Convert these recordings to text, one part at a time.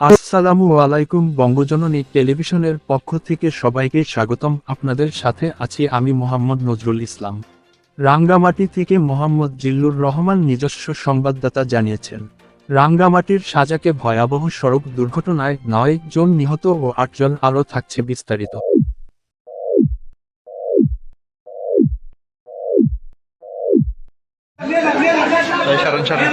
আসসালামু আলাইকুম বঙ্গজননী টেলিভিশনের পক্ষ থেকে সবাইকে স্বাগতম। আপনাদের সাথে আছি আমি মোহাম্মদ নজরুল ইসলাম। রাঙ্গামাটি থেকে মোহাম্মদ জিল্লুর রহমান নিজস্ব সংবাদদাতা জানিয়েছেন। রাঙ্গামাটির সাজাকে ভয়াবহ সড়ক দুর্ঘটনায় নয় জন নিহত ও আটজন আরও থাকছে বিস্তারিত। সারণ সারণ।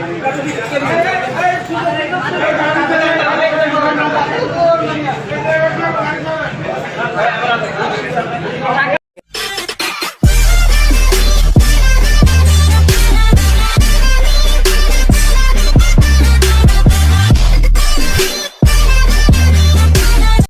আরে আরে সুন্দর